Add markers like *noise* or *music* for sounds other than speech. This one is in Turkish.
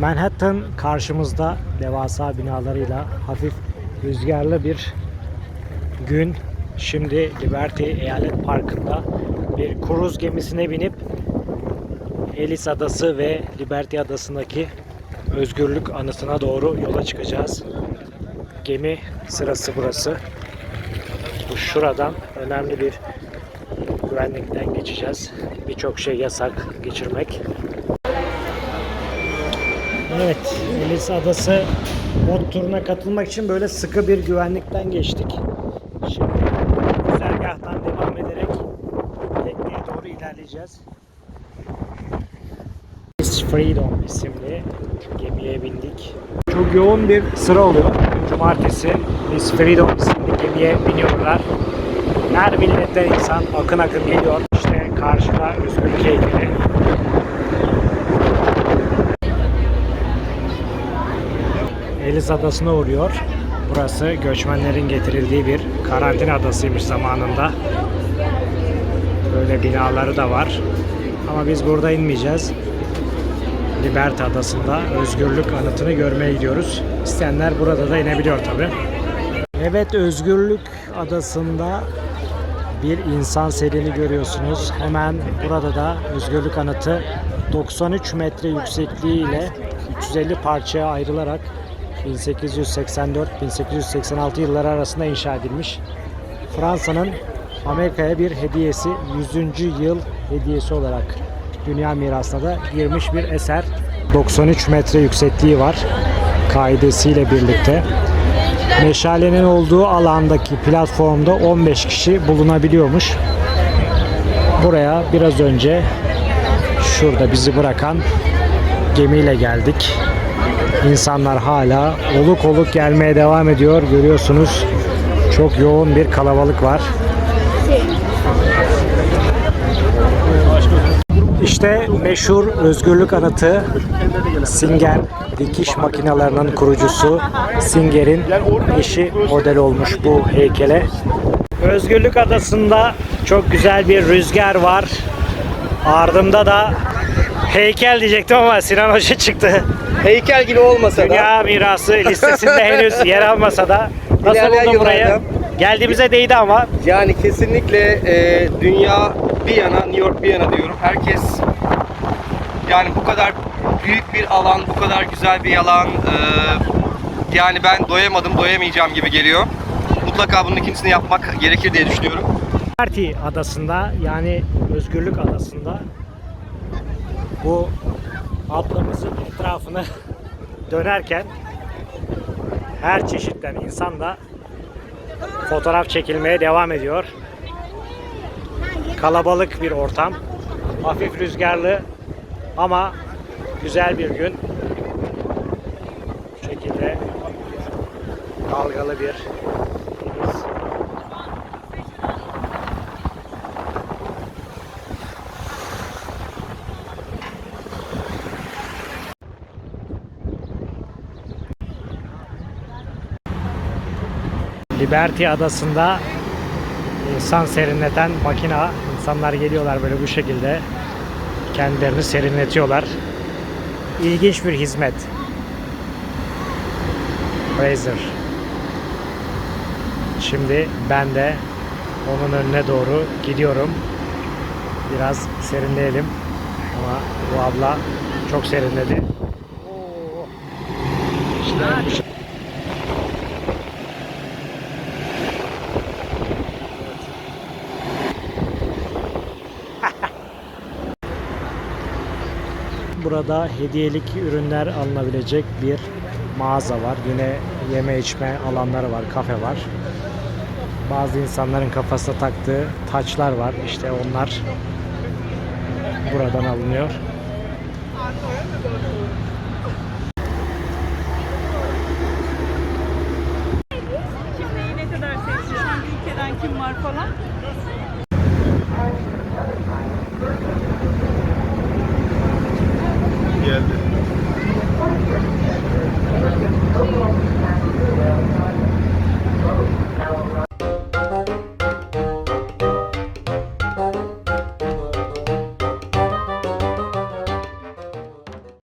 Manhattan karşımızda devasa binalarıyla hafif rüzgarlı bir gün. Şimdi Liberty Eyalet Parkı'nda bir kruz gemisine binip Ellis Adası ve Liberty Adası'ndaki özgürlük anıtına doğru yola çıkacağız. Gemi sırası burası. Bu şuradan önemli bir güvenlikten geçeceğiz. Birçok şey yasak geçirmek. Evet, Ellis Adası bot turuna katılmak için böyle sıkı bir güvenlikten geçtik. Şimdi güzergahtan devam ederek tekneye doğru ilerleyeceğiz. Miss Freedom isimli gemiye bindik. Çok yoğun bir sıra oluyor. Cumartesi Miss Freedom isimli gemiye biniyorlar. Her milletten insan akın akın geliyor. İşte karşıda özgürlük heykeli. Eliz Adası'na uğruyor. Burası göçmenlerin getirildiği bir karantina adasıymış zamanında. Böyle binaları da var. Ama biz burada inmeyeceğiz. Liberty Adası'nda özgürlük anıtını görmeye gidiyoruz. İsteyenler burada da inebiliyor tabi. Evet Özgürlük Adası'nda bir insan serini görüyorsunuz. Hemen burada da Özgürlük Anıtı 93 metre yüksekliği ile 350 parçaya ayrılarak 1884-1886 yılları arasında inşa edilmiş. Fransa'nın Amerika'ya bir hediyesi 100. yıl hediyesi olarak dünya mirasına da girmiş bir eser. 93 metre yüksekliği var kaidesiyle birlikte. Meşalenin olduğu alandaki platformda 15 kişi bulunabiliyormuş. Buraya biraz önce şurada bizi bırakan gemiyle geldik. İnsanlar hala oluk oluk gelmeye devam ediyor. Görüyorsunuz çok yoğun bir kalabalık var. İşte meşhur özgürlük anıtı Singer dikiş makinelerinin kurucusu Singer'in eşi model olmuş bu heykele. Özgürlük Adası'nda çok güzel bir rüzgar var. Ardımda da heykel diyecektim ama Sinan Hoca çıktı. Heykel gibi olmasa da Dünya mirası listesinde *laughs* henüz yer almasa da nasıl İlerleyen buldun burayı? yıllarda- Geldiğimize değdi ama yani kesinlikle e, dünya bir yana, New York bir yana diyorum. Herkes yani bu kadar büyük bir alan, bu kadar güzel bir alan e, yani ben doyamadım, doyamayacağım gibi geliyor. Mutlaka bunun ikincisini yapmak gerekir diye düşünüyorum. Liberty adasında yani Özgürlük adasında bu ablamızın etrafını dönerken her çeşitten insan da fotoğraf çekilmeye devam ediyor. Kalabalık bir ortam. Hafif rüzgarlı ama güzel bir gün. Bu şekilde dalgalı bir Liberty adasında insan serinleten makina. İnsanlar geliyorlar böyle bu şekilde kendilerini serinletiyorlar. İlginç bir hizmet. Fraser. Şimdi ben de onun önüne doğru gidiyorum. Biraz serinleyelim. Ama bu abla çok serinledi. Oo. İşte Burada hediyelik ürünler alınabilecek bir mağaza var. Yine yeme içme alanları var, kafe var. Bazı insanların kafasına taktığı taçlar var. İşte onlar buradan alınıyor.